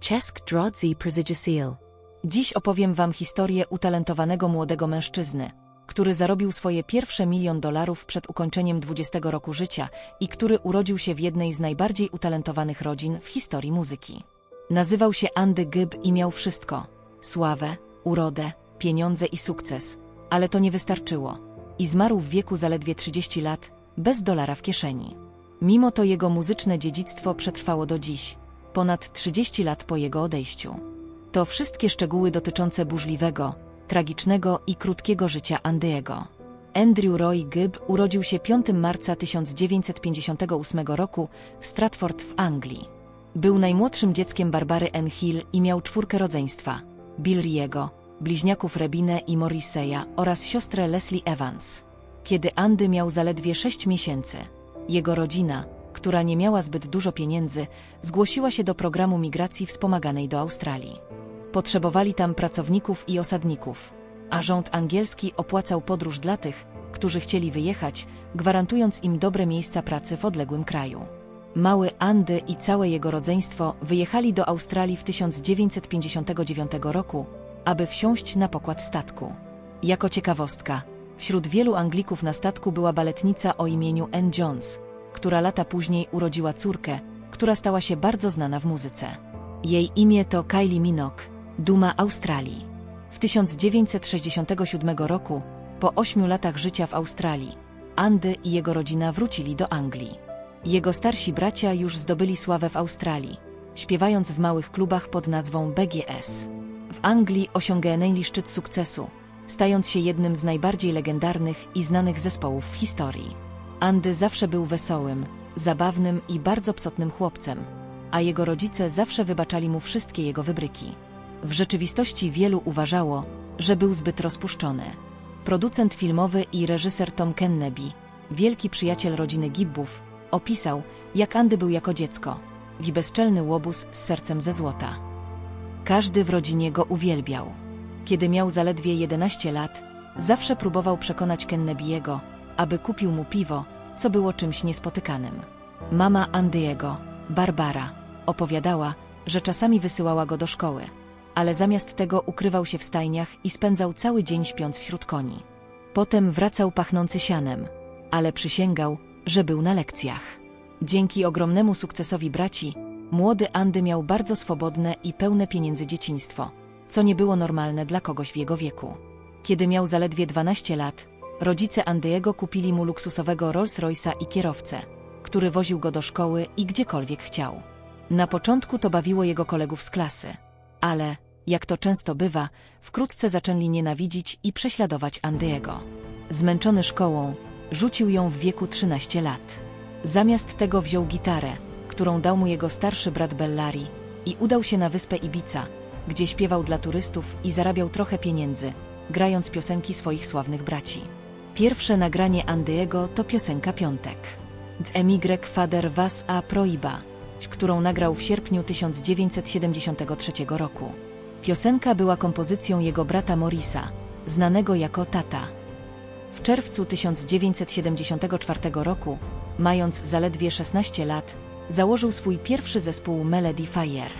Czesk Drodzy Przyjaciel. Dziś opowiem wam historię utalentowanego młodego mężczyzny, który zarobił swoje pierwsze milion dolarów przed ukończeniem 20 roku życia i który urodził się w jednej z najbardziej utalentowanych rodzin w historii muzyki. Nazywał się Andy Gibb i miał wszystko: sławę, urodę, pieniądze i sukces, ale to nie wystarczyło. I zmarł w wieku zaledwie 30 lat, bez dolara w kieszeni. Mimo to jego muzyczne dziedzictwo przetrwało do dziś, ponad 30 lat po jego odejściu. To wszystkie szczegóły dotyczące burzliwego, tragicznego i krótkiego życia Andyego. Andrew Roy Gibb urodził się 5 marca 1958 roku w Stratford w Anglii. Był najmłodszym dzieckiem Barbary N. Hill i miał czwórkę rodzeństwa: Bill Riego, bliźniaków Rebinę i Morriseya oraz siostrę Leslie Evans. Kiedy Andy miał zaledwie 6 miesięcy, jego rodzina, która nie miała zbyt dużo pieniędzy, zgłosiła się do programu migracji wspomaganej do Australii. Potrzebowali tam pracowników i osadników, a rząd angielski opłacał podróż dla tych, którzy chcieli wyjechać, gwarantując im dobre miejsca pracy w odległym kraju. Mały Andy i całe jego rodzeństwo wyjechali do Australii w 1959 roku, aby wsiąść na pokład statku. Jako ciekawostka, wśród wielu Anglików na statku była baletnica o imieniu Ann Jones, która lata później urodziła córkę, która stała się bardzo znana w muzyce. Jej imię to Kylie Minogue, duma Australii. W 1967 roku, po ośmiu latach życia w Australii, Andy i jego rodzina wrócili do Anglii. Jego starsi bracia już zdobyli sławę w Australii, śpiewając w małych klubach pod nazwą BGS. W Anglii osiągnęli szczyt sukcesu, stając się jednym z najbardziej legendarnych i znanych zespołów w historii. Andy zawsze był wesołym, zabawnym i bardzo psotnym chłopcem, a jego rodzice zawsze wybaczali mu wszystkie jego wybryki. W rzeczywistości wielu uważało, że był zbyt rozpuszczony. Producent filmowy i reżyser Tom Kenneby, wielki przyjaciel rodziny Gibbów, opisał, jak Andy był jako dziecko i bezczelny łobuz z sercem ze złota. Każdy w rodzinie go uwielbiał. Kiedy miał zaledwie 11 lat, zawsze próbował przekonać Kennebiego, aby kupił mu piwo, co było czymś niespotykanym. Mama Andyego, Barbara, opowiadała, że czasami wysyłała go do szkoły, ale zamiast tego ukrywał się w stajniach i spędzał cały dzień śpiąc wśród koni. Potem wracał pachnący sianem, ale przysięgał, że był na lekcjach. Dzięki ogromnemu sukcesowi braci, młody Andy miał bardzo swobodne i pełne pieniędzy dzieciństwo, co nie było normalne dla kogoś w jego wieku. Kiedy miał zaledwie 12 lat, rodzice Andyego kupili mu luksusowego Rolls-Royce'a i kierowcę, który woził go do szkoły i gdziekolwiek chciał. Na początku to bawiło jego kolegów z klasy, ale, jak to często bywa, wkrótce zaczęli nienawidzić i prześladować Andyego. Zmęczony szkołą, rzucił ją w wieku 13 lat. Zamiast tego wziął gitarę, którą dał mu jego starszy brat Bellari i udał się na wyspę Ibiza, gdzie śpiewał dla turystów i zarabiał trochę pieniędzy, grając piosenki swoich sławnych braci. Pierwsze nagranie Andyego to piosenka Piątek. Emigre Fader Was a Proiba, którą nagrał w sierpniu 1973 roku. Piosenka była kompozycją jego brata Morisa, znanego jako Tata. W czerwcu 1974 roku, mając zaledwie 16 lat, założył swój pierwszy zespół Melody Fire.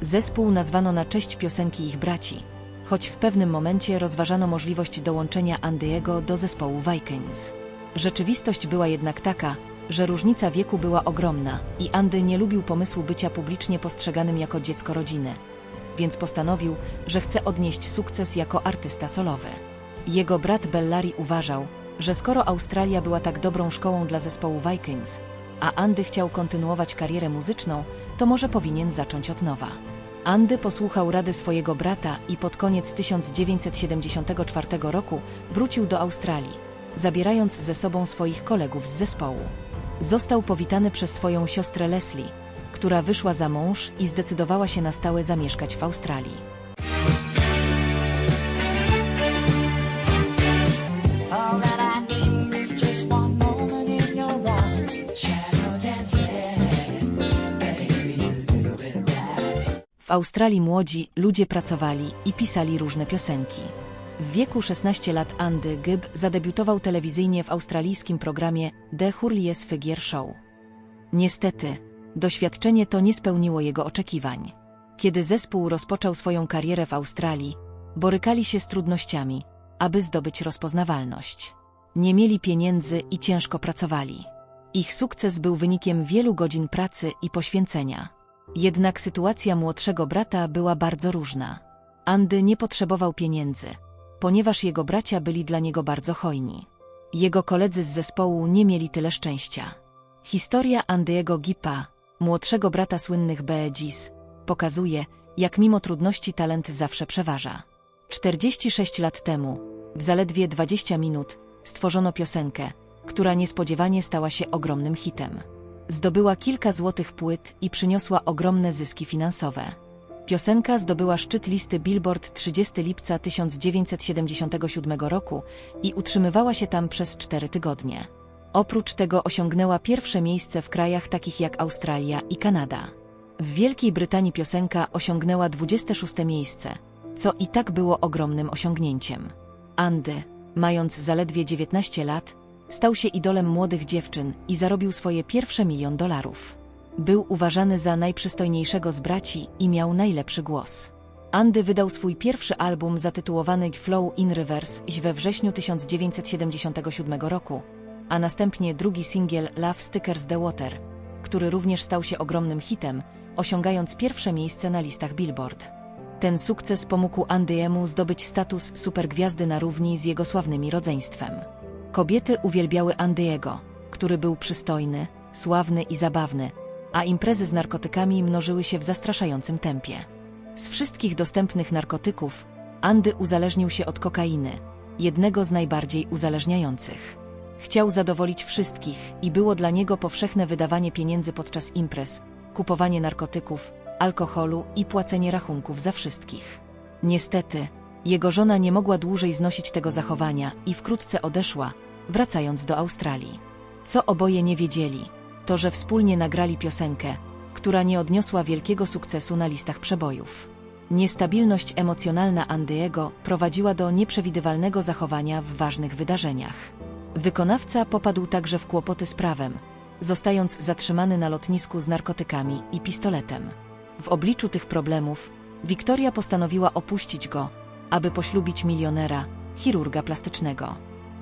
Zespół nazwano na cześć piosenki ich braci, choć w pewnym momencie rozważano możliwość dołączenia Andyego do zespołu Vikings. Rzeczywistość była jednak taka, że różnica wieku była ogromna i Andy nie lubił pomysłu bycia publicznie postrzeganym jako dziecko rodziny, więc postanowił, że chce odnieść sukces jako artysta solowy. Jego brat Bellari uważał, że skoro Australia była tak dobrą szkołą dla zespołu Vikings, a Andy chciał kontynuować karierę muzyczną, to może powinien zacząć od nowa. Andy posłuchał rady swojego brata i pod koniec 1974 roku wrócił do Australii, zabierając ze sobą swoich kolegów z zespołu. Został powitany przez swoją siostrę Leslie, która wyszła za mąż i zdecydowała się na stałe zamieszkać w Australii. W Australii młodzi ludzie pracowali i pisali różne piosenki. W wieku 16 lat Andy Gibb zadebiutował telewizyjnie w australijskim programie The Hurlies Figure Show. Niestety, doświadczenie to nie spełniło jego oczekiwań. Kiedy zespół rozpoczął swoją karierę w Australii, borykali się z trudnościami, aby zdobyć rozpoznawalność. Nie mieli pieniędzy i ciężko pracowali. Ich sukces był wynikiem wielu godzin pracy i poświęcenia. Jednak sytuacja młodszego brata była bardzo różna. Andy nie potrzebował pieniędzy, ponieważ jego bracia byli dla niego bardzo hojni. Jego koledzy z zespołu nie mieli tyle szczęścia. Historia Andy'ego Gipa, młodszego brata słynnych Bee Gees, pokazuje, jak mimo trudności talent zawsze przeważa. 46 lat temu, w zaledwie 20 minut, stworzono piosenkę, która niespodziewanie stała się ogromnym hitem. Zdobyła kilka złotych płyt i przyniosła ogromne zyski finansowe. Piosenka zdobyła szczyt listy Billboard 30 lipca 1977 roku i utrzymywała się tam przez cztery tygodnie. Oprócz tego osiągnęła pierwsze miejsce w krajach takich jak Australia i Kanada. W Wielkiej Brytanii piosenka osiągnęła 26 miejsce, co i tak było ogromnym osiągnięciem. Andy, mając zaledwie 19 lat, stał się idolem młodych dziewczyn i zarobił swoje pierwsze milion dolarów. Był uważany za najprzystojniejszego z braci i miał najlepszy głos. Andy wydał swój pierwszy album zatytułowany Flow in Reverse we wrześniu 1977 roku, a następnie drugi singiel Love Stickers The Water, który również stał się ogromnym hitem, osiągając pierwsze miejsce na listach Billboard. Ten sukces pomógł Andyemu zdobyć status supergwiazdy na równi z jego sławnymi rodzeństwem. Kobiety uwielbiały Andyego, który był przystojny, sławny i zabawny, a imprezy z narkotykami mnożyły się w zastraszającym tempie. Z wszystkich dostępnych narkotyków, Andy uzależnił się od kokainy, jednego z najbardziej uzależniających. Chciał zadowolić wszystkich i było dla niego powszechne wydawanie pieniędzy podczas imprez, kupowanie narkotyków, alkoholu i płacenie rachunków za wszystkich. Niestety, jego żona nie mogła dłużej znosić tego zachowania i wkrótce odeszła, wracając do Australii. Co oboje nie wiedzieli, to że wspólnie nagrali piosenkę, która nie odniosła wielkiego sukcesu na listach przebojów. Niestabilność emocjonalna Andyego prowadziła do nieprzewidywalnego zachowania w ważnych wydarzeniach. Wykonawca popadł także w kłopoty z prawem, zostając zatrzymany na lotnisku z narkotykami i pistoletem. W obliczu tych problemów, Wiktoria postanowiła opuścić go, aby poślubić milionera, chirurga plastycznego.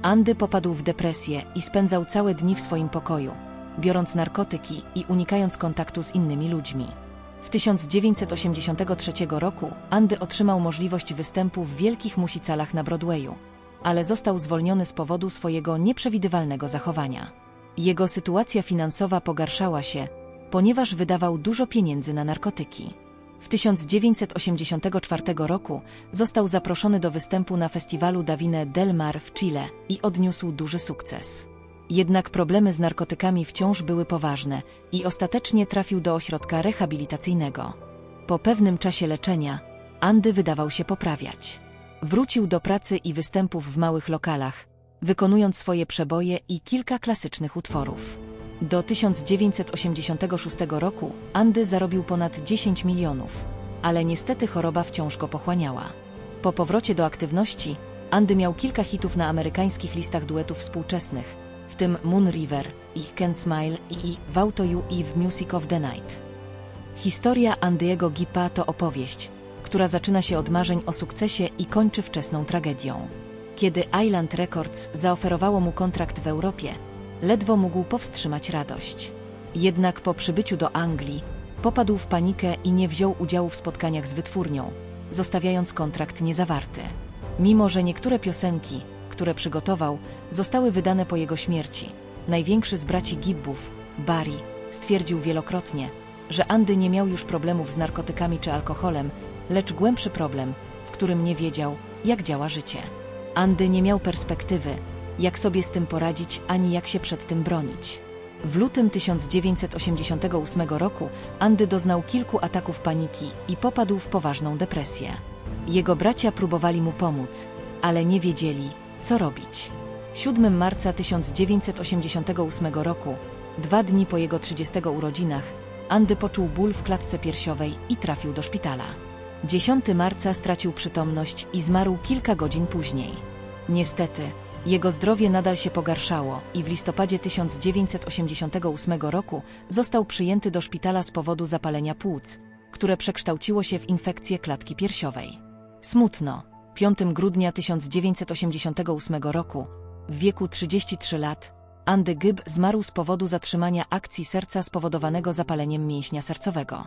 Andy popadł w depresję i spędzał całe dni w swoim pokoju, biorąc narkotyki i unikając kontaktu z innymi ludźmi. W 1983 roku Andy otrzymał możliwość występu w wielkich musicalach na Broadwayu, ale został zwolniony z powodu swojego nieprzewidywalnego zachowania. Jego sytuacja finansowa pogarszała się, ponieważ wydawał dużo pieniędzy na narkotyki. W 1984 roku został zaproszony do występu na festiwalu Davine del Mar w Chile i odniósł duży sukces. Jednak problemy z narkotykami wciąż były poważne i ostatecznie trafił do ośrodka rehabilitacyjnego. Po pewnym czasie leczenia, Andy wydawał się poprawiać. Wrócił do pracy i występów w małych lokalach, wykonując swoje przeboje i kilka klasycznych utworów. Do 1986 roku Andy zarobił ponad 10 milionów, ale niestety choroba wciąż go pochłaniała. Po powrocie do aktywności, Andy miał kilka hitów na amerykańskich listach duetów współczesnych, w tym Moon River, i Can Smile i Vow You i w Music of the Night. Historia Andy'ego Gipa to opowieść, która zaczyna się od marzeń o sukcesie i kończy wczesną tragedią. Kiedy Island Records zaoferowało mu kontrakt w Europie, ledwo mógł powstrzymać radość. Jednak po przybyciu do Anglii, popadł w panikę i nie wziął udziału w spotkaniach z wytwórnią, zostawiając kontrakt niezawarty. Mimo, że niektóre piosenki, które przygotował, zostały wydane po jego śmierci, największy z braci Gibbów, Barry, stwierdził wielokrotnie, że Andy nie miał już problemów z narkotykami czy alkoholem, lecz głębszy problem, w którym nie wiedział, jak działa życie. Andy nie miał perspektywy, jak sobie z tym poradzić, ani jak się przed tym bronić. W lutym 1988 roku Andy doznał kilku ataków paniki i popadł w poważną depresję. Jego bracia próbowali mu pomóc, ale nie wiedzieli, co robić. 7 marca 1988 roku, dwa dni po jego 30 urodzinach, Andy poczuł ból w klatce piersiowej i trafił do szpitala. 10 marca stracił przytomność i zmarł kilka godzin później. Niestety, jego zdrowie nadal się pogarszało i w listopadzie 1988 roku został przyjęty do szpitala z powodu zapalenia płuc, które przekształciło się w infekcję klatki piersiowej. Smutno. 5 grudnia 1988 roku, w wieku 33 lat, Andy Gibb zmarł z powodu zatrzymania akcji serca spowodowanego zapaleniem mięśnia sercowego.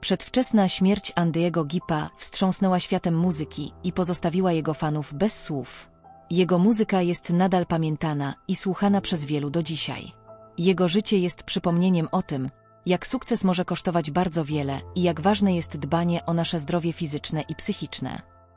Przedwczesna śmierć Andy'ego Gippa wstrząsnęła światem muzyki i pozostawiła jego fanów bez słów. Jego muzyka jest nadal pamiętana i słuchana przez wielu do dzisiaj. Jego życie jest przypomnieniem o tym, jak sukces może kosztować bardzo wiele i jak ważne jest dbanie o nasze zdrowie fizyczne i psychiczne.